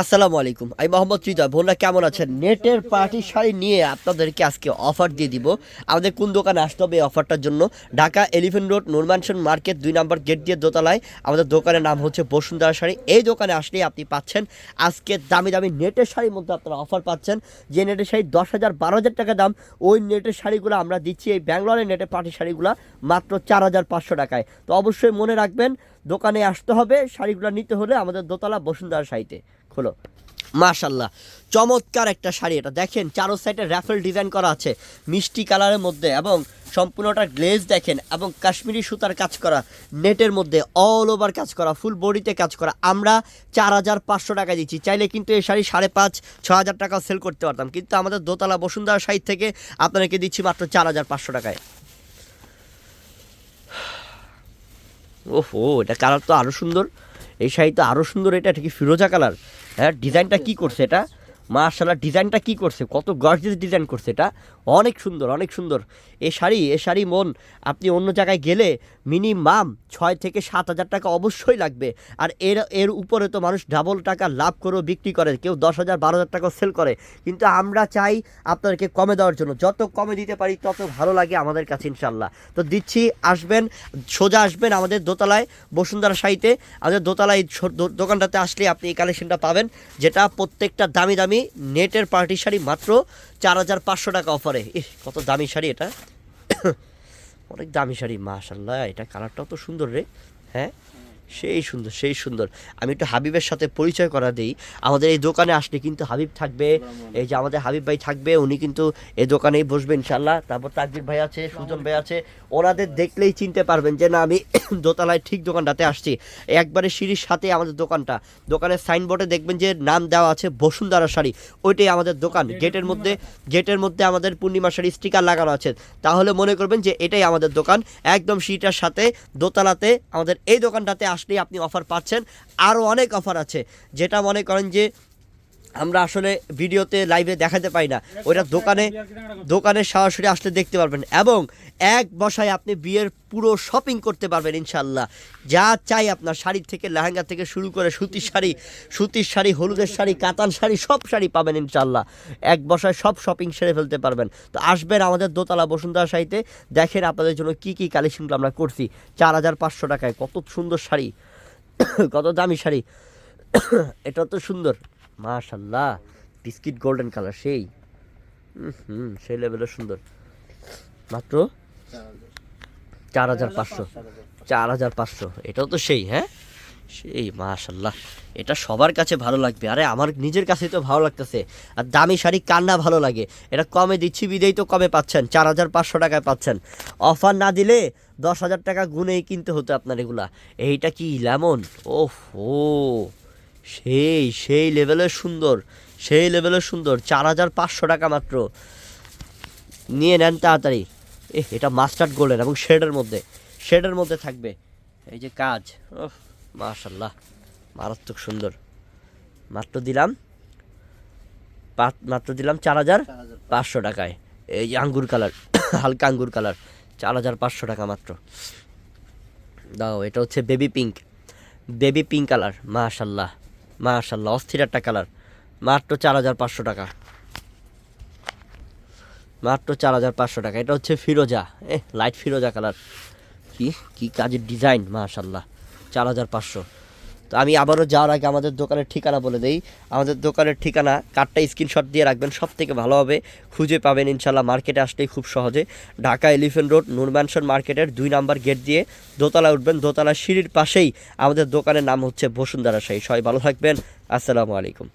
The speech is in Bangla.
আসসালামু আলাইকুম। আমি মোহাম্মদ হৃদয় বোনরা কেমন আছেন? নেটের পার্টি শাড়ি নিয়ে আপনাদেরকে আজকে অফার দিয়ে দিব। আমাদের কোন দোকানে আসতে হবে এই অফারটার জন্য? Dhaka elephant road Nur Mansion market দুই নম্বর গেট দিয়ে দোতলায়। আমাদের দোকানের নাম হচ্ছে বসুন্ধরা শাড়ি। এই দোকানে আসলেই আপনি পাচ্ছেন আজকে দামি দামি নেটের শাড়ির মধ্যে আপনারা অফার পাচ্ছেন। যে নেটের শাড়ি দশ হাজার, বারো হাজার টাকা দাম, ওই নেটের শাড়িগুলো আমরা দিচ্ছি। এই ব্যাঙ্গালোরের নেটের পার্টি শাড়িগুলো মাত্র চার হাজার পাঁচশো টাকায়। তো অবশ্যই মনে রাখবেন, দোকানে আসতে হবে। শাড়িগুলো নিতে হলে আমাদের দোতলা বসুন্ধরা শাড়িতে। খোলো। মাশাল্লাহ চমৎকার একটা শাড়ি এটা। দেখেন, চারো সাইডে র্যাফেল ডিজাইন করা আছে, মিষ্টি কালারের মধ্যে এবং সম্পূর্ণটা গ্লেজ দেখেন এবং কাশ্মীরি সুতার কাজ করা, নেটের মধ্যে অল ওভার কাজ করা ফুল বডিতে কাজ করা। আমরা চার হাজার পাঁচশো টাকা দিচ্ছি। চাইলে কিন্তু এই শাড়ি সাড়ে পাঁচ ছ হাজার টাকাও সেল করতে পারতাম। কিন্তু আমাদের দোতলা বসুন্ধরা সাইড থেকে আপনাদেরকে দিচ্ছি মাত্র চার হাজার পাঁচশো টাকায়। ওহো, এটা কালার তো আরও সুন্দর। এই শাড়ি তো আরও সুন্দর এটা ঠিকই ফিরোজা কালার। হ্যাঁ ডিজাইনটা কি করছে এটা? মার্শাল্লাহ ডিজাইনটা কি করছে? কত গর্জিয়াস ডিজাইন করছে এটা। অনেক সুন্দর অনেক সুন্দর। এ শাড়ি এ শাড়ি মন, আপনি অন্য জায়গায় গেলে মিনিমাম ছয় থেকে সাত হাজার টাকা অবশ্যই লাগবে। আর এর এর উপরে তো মানুষ ডাবল টাকা লাভ করেও বিক্রি করে, কেউ দশ হাজার, বারো হাজার টাকাও সেল করে। কিন্তু আমরা চাই আপনাদেরকে কমে দেওয়ার জন্য। যত কমে দিতে পারি, তত ভালো লাগে আমাদের কাছে ইনশাল্লাহ তো দিচ্ছি, আসবেন, সোজা আসবেন আমাদের দোতলায়, বসুন্ধরা সাইতে আমাদের দোতলায় দোকানটাতে আসলে আপনি এই কালেকশনটা পাবেন, যেটা প্রত্যেকটা দামি দামি নেটের পার্টি শাড়ি মাত্র চার হাজার পাঁচশো টাকা অফারে। এহ কত দামি শাড়ি এটা? অনেক দামি শাড়ি মাশাল্লাহ এটা কালারটাও তো সুন্দর রে। হ্যাঁ? সেই সুন্দর সেই সুন্দর। আমি একটু হাবিবের সাথে পরিচয় করা দিই। আমাদের এই দোকানে আসলে কিন্তু হাবিব থাকবে। এই যে আমাদের হাবিব ভাই থাকবে উনি কিন্তু এই দোকানেই বসবে ইনশাল্লাহ তারপর তাকবির ভাই আছে সুজন ভাই আছে। ওনাদের দেখলেই চিনতে পারবেন যে না আমি দোতলায় ঠিক দোকানটাতে আসছি। একবারে সিঁড়ির সাথে আমাদের দোকানটা। দোকানের সাইনবোর্ডে দেখবেন যে নাম দেওয়া আছে বসুন্ধরা শাড়ি। ওইটাই আমাদের দোকান। গেটের মধ্যে গেটের মধ্যে আমাদের পূর্ণিমা শাড়ি স্টিকার লাগানো আছে। তাহলে মনে করবেন যে এটাই আমাদের দোকান। একদম সিঁড়িটার সাথে দোতলাতে আমাদের এই দোকানটাতে আসলেই আপনি অফার পাচ্ছেন। আরও অনেক অফার আছে। যেটা মনে করেন যে আমরা আসলে ভিডিওতে লাইভে দেখাতে পাই না। ওইটা দোকানে দোকানে সরাসরি আসলে দেখতে পারবেন। এবং এক বসায় আপনি বিয়ের পুরো শপিং করতে পারবেন ইনশাল্লাহ যা চাই আপনার শাড়ি থেকে, লেহেঙ্গা থেকে শুরু করে সুতির শাড়ি সুতির শাড়ি, হলুদের শাড়ি, কাতান শাড়ি, সব শাড়ি পাবেন ইনশাল্লাহ এক বসায় সব শপিং সেরে ফেলতে পারবেন। তো আসবেন আমাদের দোতলা বসুন্ধরা শাড়িতে দেখেন আপনাদের জন্য কি কি কালেকশনগুলো আমরা করছি। চার হাজার পাঁচশো টাকায় কত সুন্দর শাড়ি, কত দামি শাড়ি। এটা তো সুন্দর। মাশাল্লাহ, বিস্কিট গোল্ডেন কালার সেই। হুম, সেই লেভেলের সুন্দর। মাত্র চার হাজার পাঁচশো। চার হাজার পাঁচশো, এটাও তো সেই হ্যাঁ? সেই, মাশাল্লাহ, এটা সবার কাছে ভালো লাগবে। আরে, আমার নিজের কাছেই তো ভালো লাগতেছে। আর দামি শাড়ি কান্না ভালো লাগে? এটা কমে দিচ্ছি, বিদেই তো কমে পাচ্ছেন। চার হাজার পাঁচশো টাকায় পাচ্ছেন। অফার না দিলে দশ হাজার টাকা গুনেই কিনতে হতো আপনার এগুলা। এইটা কি লেমন ওফ সেই সেই লেভেলের সুন্দর, সেই লেভেলের সুন্দর। চার হাজার পাঁচশো টাকা মাত্র। নিয়ে নেন তাড়াতাড়ি। এ এটা মাস্টার্ড গোল্ডেন এবং শেডের মধ্যে। শেডের মধ্যে থাকবে। এই যে কাজ। ওহ মাশাল্লাহ মারাত্মক সুন্দর। মাত্র দিলাম। মাত্র দিলাম চার হাজার পাঁচশো টাকায়। এই যে আঙ্গুর কালার হালকা আঙ্গুর কালার চার হাজার পাঁচশো টাকা মাত্র। দাও, এটা হচ্ছে baby pink baby pink colour মাশাল্লাহ মাশাল্লাহ অস্থির একটা কালার। মাত্র চার হাজার পাঁচশো টাকা। মাত্র চার হাজার পাঁচশো টাকা। এটা হচ্ছে ফিরোজা। এ লাইট ফিরোজা কালার। কি কি কাজের ডিজাইন মাশাল্লাহ চার হাজার পাঁচশো। তো আমি আবারও যাওয়ার আগে আমাদের দোকানের ঠিকানা বলে দেই। আমাদের দোকানের ঠিকানা, কার্ডটা স্ক্রিনশট দিয়ে রাখবেন সব থেকে ভালো হবে। খুঁজে পাবেন ইনশাল্লাহ মার্কেটে আসলেই খুব সহজে। ঢাকা এলিফেন্ট রোড নুরম্যানশন মার্কেটের দুই নাম্বার গেট দিয়ে দোতলা উঠবেন। দোতলা সিঁড়ির পাশেই আমাদের দোকানের নাম হচ্ছে বসুন্ধরা শাহী সবাই ভালো থাকবেন। আসসালামু আলাইকুম।